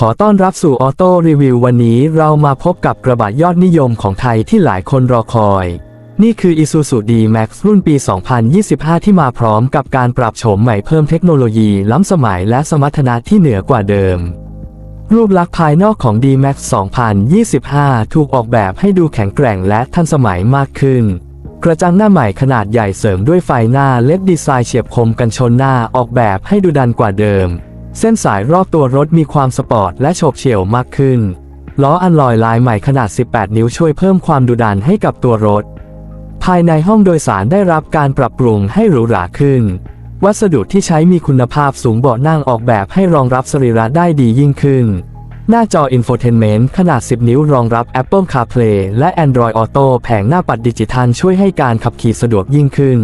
ขอต้อนรับสู่ออโต้รีวิววันนี้เรามาพบกับกระบะยอดนิยมของไทยที่หลายคนรอคอย นี่คือ Isuzu D-Max รุ่นปี 2025 ที่มาพร้อมกับการปรับโฉมใหม่เพิ่มเทคโนโลยีล้ำสมัยและสมรรถนะที่เหนือกว่าเดิม รูปลักษณ์ภายนอกของ D-Max 2025 ถูกออกแบบให้ดูแข็งแกร่งและทันสมัยมากขึ้น กระจังหน้าใหม่ขนาดใหญ่เสริมด้วยไฟหน้าเล็บดีไซน์เฉียบคมกันชนหน้าออกแบบให้ดูดันกว่าเดิม เส้นสายรอบตัวรถมีความสปอร์ตและโฉบเฉี่ยวมากขึ้น ล้ออันลอยลายใหม่ขนาด 18 นิ้วช่วยเพิ่มความดุดันให้กับตัวรถ ภายในห้องโดยสารได้รับการปรับปรุงให้หรูหราขึ้น วัสดุที่ใช้มีคุณภาพสูงเบาะนั่งออกแบบให้รองรับสรีระได้ดียิ่งขึ้น หน้าจอ Infotainment ขนาด 10 นิ้วรองรับ Apple CarPlay และ Android Auto แผงหน้าปัดดิจิทัลช่วยให้การขับขี่สะดวกยิ่งขึ้น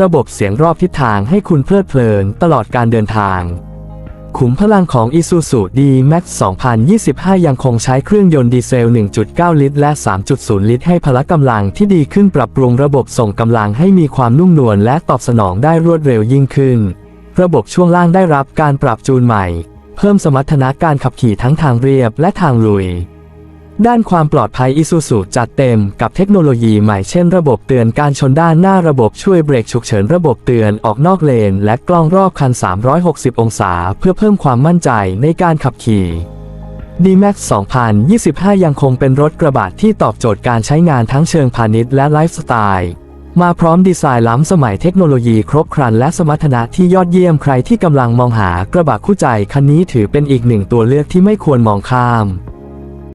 ระบบเสียงรอบทิศทางให้คุณเพลิดเพลินตลอดการเดินทาง ขุมพลังของ Isuzu D-Max 2025 ยังคงใช้เครื่องยนต์ดีเซล 1.9 ลิตร และ 3.0 ลิตร ให้พละกำลังที่ดีขึ้นปรับปรุงระบบส่งกำลังให้มีความนุ่มนวลและตอบสนองได้รวดเร็วยิ่งขึ้น ระบบช่วงล่างได้รับการปรับจูนใหม่ เพิ่มสมรรถนะการขับขี่ทั้งทางเรียบและทางลุย ด้านความปลอดภัย Isuzu จัดเต็มกับเทคโนโลยีใหม่เช่นระบบเตือนการชนด้านหน้าระบบช่วยเบรกฉุกเฉินระบบเตือนออกนอกเลน และกล้องรอบคัน 360 องศา เพื่อเพิ่มความมั่นใจในการขับขี่ D-Max 2025 ยังคงเป็นรถกระบะที่ตอบโจทย์การใช้งานทั้งเชิงพาณิชย์และไลฟ์สไตล์ มาพร้อมดีไซน์ล้ำสมัยเทคโนโลยีครบครันและสมรรถนะที่ยอดเยี่ยมใครที่กำลังมองหากระบะคู่ใจคันนี้ถือเป็นอีกหนึ่งตัวเลือกที่ไม่ควรมองข้าม